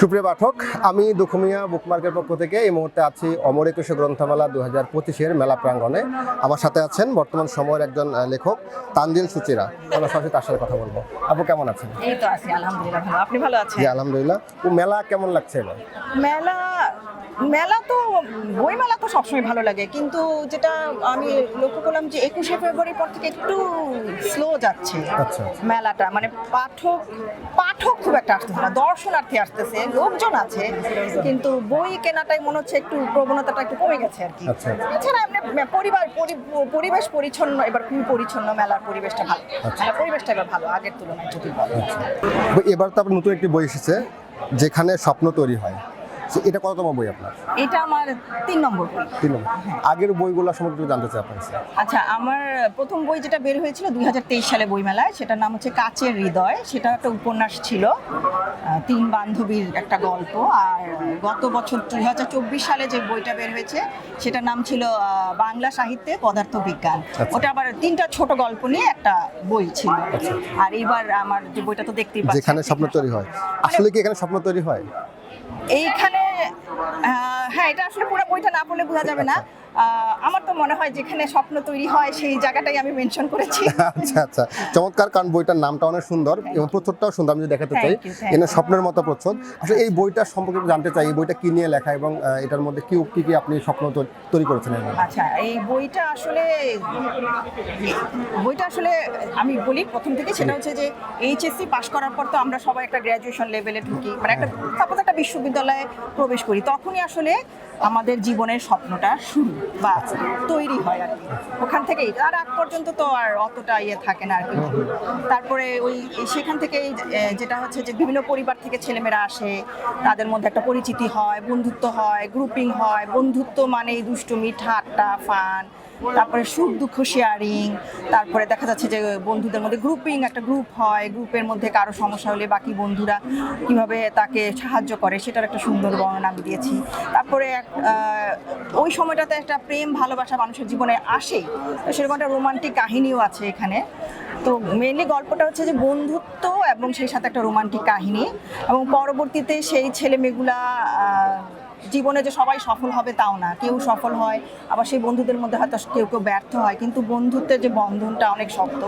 সুপ্রিয় পাঠক আমি দুখমিয়া বুকমার্কের পক্ষ থেকে এই মুহূর্তে আছি অমর একুশে গ্রন্থমেলা দু হাজার পঁচিশের মেলা প্রাঙ্গণে। আমার সাথে আছেন বর্তমান সময়ের একজন লেখক তানজিল সুচিরা। আমরা সরাসরি তার সাথে কথা বলব। আপু কেমন আছেন? এই তো আছি আলহামদুলিল্লাহ ভালো। আপনি ভালো আছেন? জি আলহামদুলিল্লাহ। ও মেলা কেমন লাগছে এবার? মেলা মেলা তো বই মেলা তো সবসময় ভালো লাগে কিন্তু যেটা আমি লক্ষ্য করলাম যে একুশে ফেব্রুয়ারির পর থেকে একটু স্লো যাচ্ছে আচ্ছা মেলাটা। মানে পাঠক পাঠক খুব একটা আসতেছে না দর্শনার্থী আসতেছে লোকজন আছে কিন্তু বই কেনাটাই মনে হচ্ছে একটু প্রবণতাটা একটু কমে গেছে আর কি। আচ্ছা। এছাড়া এমনি পরিবার পরিবেশ পরিচ্ছন্ন এবার খুবই পরিচ্ছন্ন মেলার পরিবেশটা ভালো। আচ্ছা। মেলার পরিবেশটা এবার ভালো আগের তুলনায় যদি এবার তো আপনার নতুন একটি বই এসেছে যেখানে স্বপ্ন তৈরি হয়। এটা কততম বই আপনার? এটা আমার তিন নম্বর বই। তিন নম্বর। আগের বইগুলো সম্পর্কে জানতে চাই আপনার আচ্ছা আমার প্রথম বই যেটা বের হয়েছিল দু হাজার তেইশ সালে বইমেলায় সেটার নাম হচ্ছে কাচের হৃদয়। সেটা একটা উপন্যাস ছিল তিন বান্ধবীর একটা গল্প। আর গত বছর দু হাজার চব্বিশ সালে যে বইটা বের হয়েছে সেটার নাম ছিল বাংলা সাহিত্যে পদার্থ বিজ্ঞান আচ্ছা। ওটা আবার তিনটা ছোট গল্প নিয়ে একটা বই ছিল। আর এইবার আমার যে বইটা তো দেখতেই পাচ্ছেন। যেখানে স্বপ্ন তৈরি হয়। আসলে কি এখানে স্বপ্ন তৈরি হয়? এইখানে হ্যাঁ এটা আসলে পুরো বইটা না পড়লে বোঝা যাবে না। আমার তো মনে হয় যেখানে স্বপ্ন তৈরি হয় সেই জায়গাটাই আমি মেনশন করেছি। আচ্ছা আচ্ছা। চমৎকার কারণ বইটার নামটা অনেক সুন্দর এবং প্রচ্ছদটাও সুন্দর আমি যদি দেখাতে চাই এনে স্বপ্নের মতো প্রচ্ছদ। আসলে এই বইটা সম্পর্কে জানতে চাই এই বইটা কি নিয়ে লেখা এবং এটার মধ্যে কি কি কি আপনি স্বপ্ন তৈরি করেছেন আচ্ছা এই বইটা আসলে বইটা আসলে আমি বলি প্রথম থেকে সেটা হচ্ছে যে এইচএসসি পাশ করার পর তো আমরা সবাই একটা গ্র্যাজুয়েশন লেভেলে ঢুকি মানে একটা সাপোজ একটা বিশ্ববিদ্যালয়ে প্রবেশ করি তখনই আসলে আমাদের জীবনের স্বপ্নটা শুরু। বা তৈরি হয় আর কি। ওখান থেকেই। আর আগ পর্যন্ত তো আর অতটা ইয়ে থাকে না আর কি। তারপরে ওই সেখান থেকেই যেটা হচ্ছে যে বিভিন্ন পরিবার থেকে ছেলেমেয়েরা আসে। তাদের মধ্যে একটা পরিচিতি হয়, বন্ধুত্ব হয় গ্রুপিং হয়। বন্ধুত্ব মানেই দুষ্টুমি, ঠাট্টা, ফান। তারপরে সুখ, দুঃখ শেয়ারিং তারপরে দেখা যাচ্ছে যে বন্ধুদের মধ্যে গ্রুপিং একটা গ্রুপ হয় গ্রুপের মধ্যে কারও সমস্যা হলে বাকি বন্ধুরা কীভাবে তাকে সাহায্য করে সেটার একটা সুন্দর বর্ণনা আমি দিয়েছি। তারপরে ওই সময়টাতে একটা প্রেম, ভালোবাসা মানুষের জীবনে আসে। সেরকম একটা রোমান্টিক কাহিনীও আছে এখানে। তো মেনলি গল্পটা হচ্ছে যে বন্ধুত্ব এবং সেই সাথে একটা রোমান্টিক কাহিনী এবং পরবর্তীতে সেই ছেলে মেয়েগুলা জীবনে যে সবাই সফল হবে তাও না। কেউ সফল হয় আবার সেই বন্ধুদের মধ্যে হয়তো কেউ কেউ ব্যর্থ হয় কিন্তু বন্ধুত্বের যে বন্ধনটা অনেক শক্ত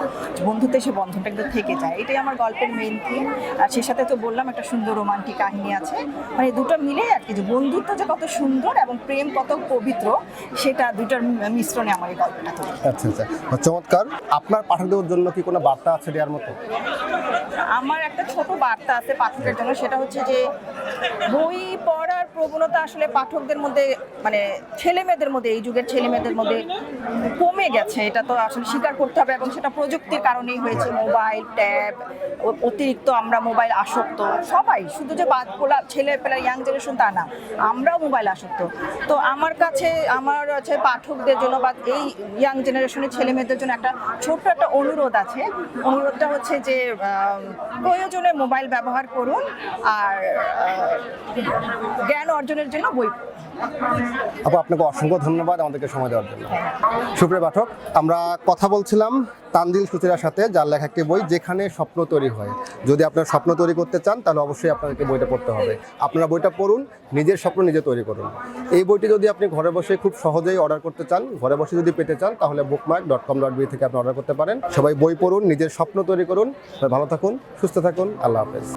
বন্ধুত্বের সেই বন্ধনটা কিন্তু থেকে যায়। এটাই আমার গল্পের মেইন থিম আর সেই সাথে তো বললাম একটা সুন্দর রোমান্টিক কাহিনী আছে। মানে দুটো মিলে আর কি যে বন্ধুত্ব যে কত সুন্দর এবং প্রেম কত পবিত্র সেটা দুটোর মিশ্রণে আমার এই গল্পটা আচ্ছা আচ্ছা। চমৎকার। আপনার পাঠকদের জন্য কি কোনো বার্তা আছে দেওয়ার মতো? আমার একটা ছোট বার্তা আছে পাঠকের জন্য সেটা হচ্ছে যে বই পড়ার প্রবণতা আসলে পাঠকদের মধ্যে মানে ছেলে মেয়েদের মধ্যে এই যুগের ছেলে মেয়েদের মধ্যে কমে গেছে। এটা তো আসলে স্বীকার করতে হবে এবং সেটা প্রযুক্তির কারণেই হয়েছে। মোবাইল ট্যাব অতিরিক্ত আমরা মোবাইল আসক্ত। সবাই শুধু যে বাদ পোলা ছেলে পেলা ইয়াং জেনারেশন তা না আমরাও মোবাইল আসক্ত। তো আমার কাছে আমার হচ্ছে পাঠকদের জন্য বা এই ইয়াং জেনারেশনের ছেলে মেয়েদের জন্য একটা ছোট্ট একটা অনুরোধ আছে। অনুরোধটা হচ্ছে যে প্রয়োজনে মোবাইল ব্যবহার করুন। আর আহ, জ্ঞান অর্জনের জন্য বই। আপু, আপনাকে অসংখ্য ধন্যবাদ আমাদেরকে সময় দেওয়ার জন্য। সুপ্রিয় পাঠক, আমরা কথা বলছিলাম তানজিল সুচিরার সাথে, যার লেখা একটি বই, যেখানে স্বপ্ন তৈরি হয়। যদি আপনার স্বপ্ন তৈরি করতে চান, তাহলে অবশ্যই আপনাদেরকে বইটা পড়তে হবে। আপনারা বইটা পড়ুন, নিজের স্বপ্ন নিজে তৈরি করুন। এই বইটি যদি আপনি ঘরে বসে খুব সহজেই অর্ডার করতে চান, ঘরে বসে যদি পেতে চান, তাহলে bookmark dot com dot B থেকে আপনি অর্ডার করতে পারেন। সবাই বই পড়ুন, নিজের স্বপ্ন তৈরি করুন। ভালো থাকুন, সুস্থ থাকুন, আল্লাহ হাফেজ।